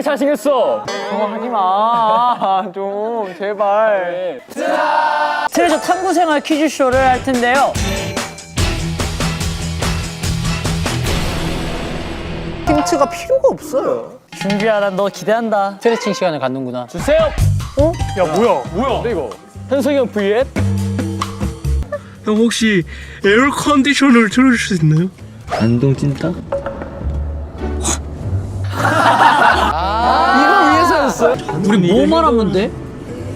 이렇게 잘생겼어? 하지 마 좀 제발 트레저 탐구생활 퀴즈쇼를 할 텐데요. 힌트가 필요가 없어요 준비야, 난너 기대한다. 스트레칭 시간을 갖는구나. 주세요. 어? 야 뭐야? 뭐야? 이거 현석이 형 V앱? 형 혹시 에어 컨디셔너를 틀어줄 수 있나요? 안동 찐따? 우리 뭐만 하면 돼?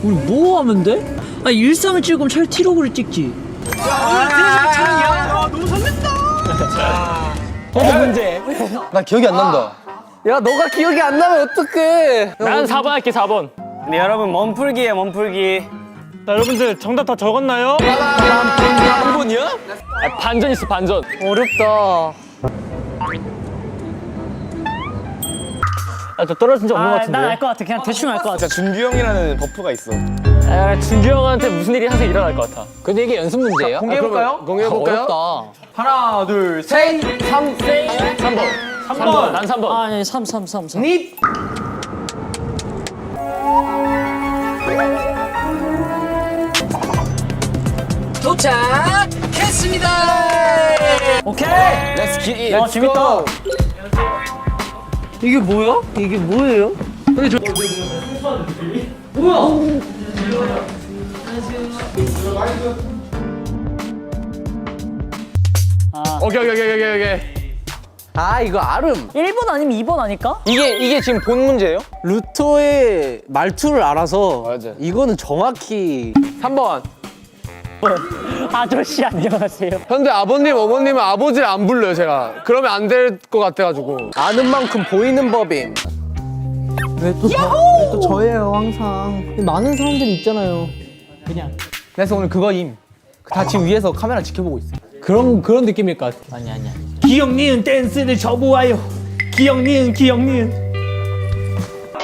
우리 뭐 하면 돼? 아 일상을 찍으면 차라리 티로그를 찍지. 나 기억이 안 난다 야 너가 기억이 안 나면 어떡해 난 4번 할게 4번. 네 여러분 몸풀기에 몸풀기 자 여러분들 정답 다 적었나요? 한 번이야? 아, 반전 있어 반전. 어렵다 아, 저 떨어진 적 없는 것 아, 같은데. 난알 것 같아. 그냥 대충 알 것 같아. 준규 형이라는 버프가 있어 아, 준규 형한테 무슨 일이 항상 일어날 것 같아. 근데 이게 연습 문제예요? 공개해볼까요? 공개해볼까요? 어렵다. 하나 둘 셋 3, 3번. 3번. 난 3번. 아, 아니, 3, 3, 3, 3. 닙! 오케이! 렛츠 기 아, 재밌다. 이게 뭐야? 이게 뭐예요? 오케이 오케이 오케이 오케이 오케이 아 이거 아름 1번 아니면 2번 아닐까? 이게 이게 지금 본 문제예요? 루토의 말투를 알아서 맞아. 이거는 정확히 3번 아저씨, 안녕하세요. 근데 아버님, 어머님은 아버지를 안 불러요, 제가. 그러면 안 될 것 같아가지고. 아는 만큼 보이는 법임 또 저예요 항상 많은 사람들이 있잖아요. 그래서 오늘 그거임 다 지금 위에서 카메라 지켜보고 있어 그런 그런 느낌일 것 같아. 아니 아니야. 기영니은 댄스를 접어와요 기영니은 기영니은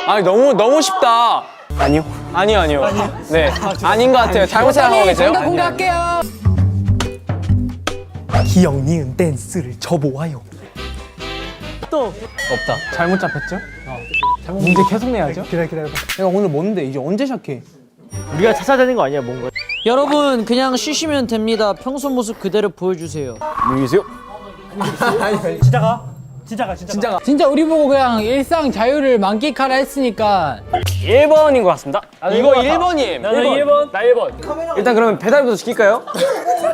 아니, 너무, 너무 쉽다. 아니요 아니요, 아니요. 네. 아닌 것 같아요. 잘못 생각하고 계세요? 공개할게요 기영니은 댄스를 접어와요 없다 잘못 잡혔죠? 문제 계속 내야죠 기다려 기다려봐 내가 오늘 뭔데 이제 언제 시작해 우리가 찾아다닌 거 아니야, 뭔가? 여러분 그냥 쉬시면 됩니다. 평소 모습 그대로 보여주세요. 안녕히 계세요 진짜 가? 진짜 가 진짜 진짜 우리 보고 그냥 일상 자유를 만끽하라 했으니까 1번인 것 같습니다. 이거 1번임 나는 1번. 나 1번. 일단 그러면 배달부터 시킬까요?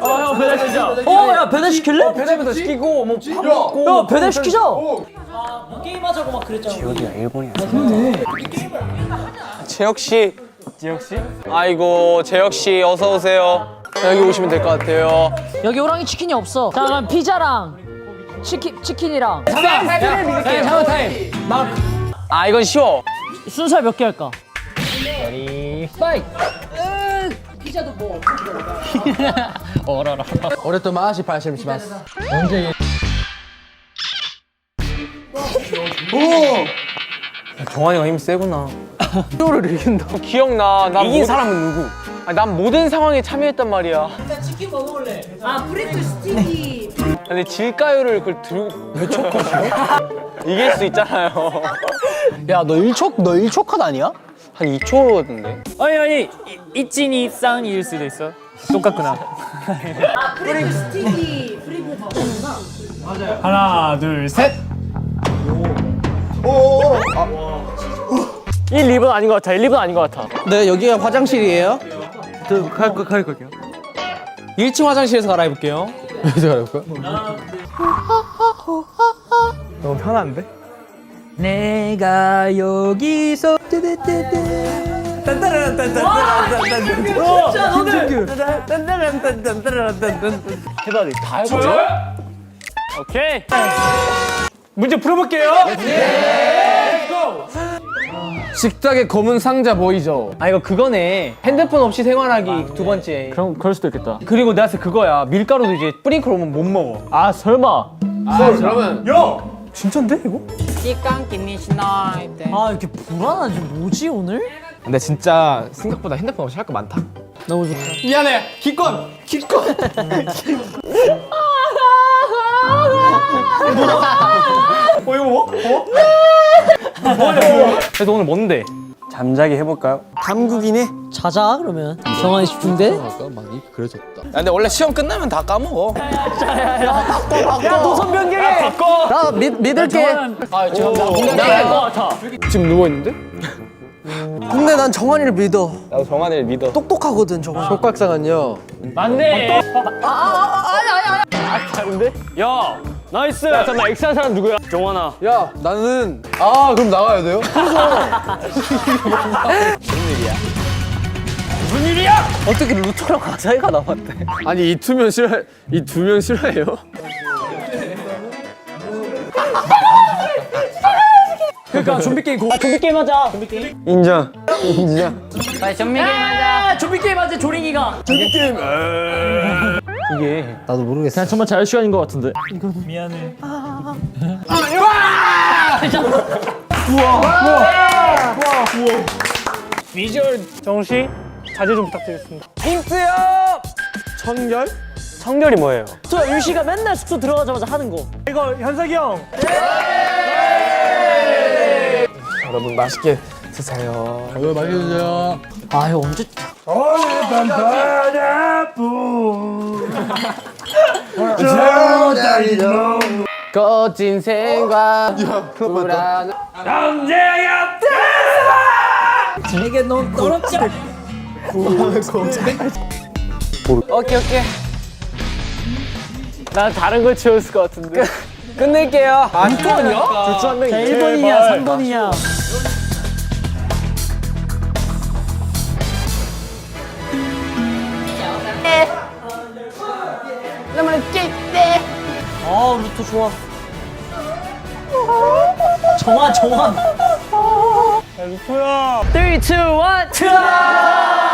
어, 형 배달 진짜. 어, 야, 배달 시킬래? 배달부터 시키고 뭐밥 먹고 야, 배달 시키자. 아, 게임하자고 막 그랬잖아. 재혁 씨. 재혁 씨? 아이고, 재혁 씨, 어서 오세요. 여기 오시면 될 것 같아요. 여기 호랑이 치킨이 없어. 자, 그럼 피자랑 치킨, 치킨이랑 잠깐 타임. 아, 이건 쉬워. 순살 몇개 할까? 오랫동안 마시 발심시마스 언제 정환이가 힘 세구나 히어를 이긴다 기억나. 나 이긴 모- 사람은 누구? 아니, 난 모든 상황에 참여했단 말이야. 아 프리트 스티키 근데 질가요를 그걸 들고? 이길 수 있잖아요. 야너 1초 너 1초 컷 아니야? 한 2초던데. 아니, 아니, 이찐이 쌍일 수도 있어. 똑같구나. 아 프리트 스티키 프리트 스티키구나 하나 둘셋 1, 2번 아닌 것 같아. 1, 2번 아닌 것 같아. 네 여기가 화장실이에요 갈거 갈 거게요 1층 화장실에서 갈아입을게요 여기서 갈까요? 너무 편한데? 내가 여기서 해봐야 돼. 다 해보자. 오케이. 문제 풀어볼게요 식탁에 검은 상자 보이죠? 아 이거 그거네 핸드폰 없이 생활하기 두 번째 그럼 그럴 수도 있겠다. 그리고 내가 봤을 때 그거야 밀가루도 이제 스프링클 오면 못 먹어 아, 설마. 진짠데 이거? 아, 이렇게 불안하지. 뭐지, 오늘? 근데 진짜 생각보다 핸드폰 없이 할 거 많다 너무 좋다. 미안해 기권 기권 어 이거 뭐? 어? 그래서 오늘 뭔데? 잠자기 해볼까요? 감국이네. 자자 그러면 정한이 집중돼? 야, 근데 원래 시험 끝나면 다 까먹어. 나 믿, 믿을게. 지금 누워 있는데? 근데 난 정한이를 믿어. 나도 정한이를 믿어. 똑똑하거든 정한. 속박상은요. 맞네. 야, 나이스. 야, 잠깐 엑스한 사람 누구야? 정환아. 야 나는 아 그럼 나가야 돼요? 무슨 일이야? 어떻게 루터랑 가사이가 나왔대? 아니 이 투면 싫어. 이 두 명 싫어해요? 그러니까 좀비 게임 고. 아, 좀비 게임 하자. 좀비 게임. 인정. 인정. 빨리 게임 하자. 좀비 게임 하자 조링이가. 나도 모르겠어. 그냥 정말 자유 시간인 것 같은데. 비주얼 정씨 자제 좀 부탁드리겠습니다. 힌트요. 청결? 청결이 뭐예요? 저 유시가 맨날 숙소 들어가자마자 하는 거 이거 현석이 형. 여러분 맛있게 드세요. 아 이거 언제 거친 생각. 불안. 내게 넌 떨어져 오케이 오케이. 난 다른 걸 채웠을 것 같은데. 끝낼게요. 아, 또 아니야? 둘중 명. 자 1번이 냐 3번이냐 아 루토 좋아. 정한 정한. 루토야. 3, 2, 1 트라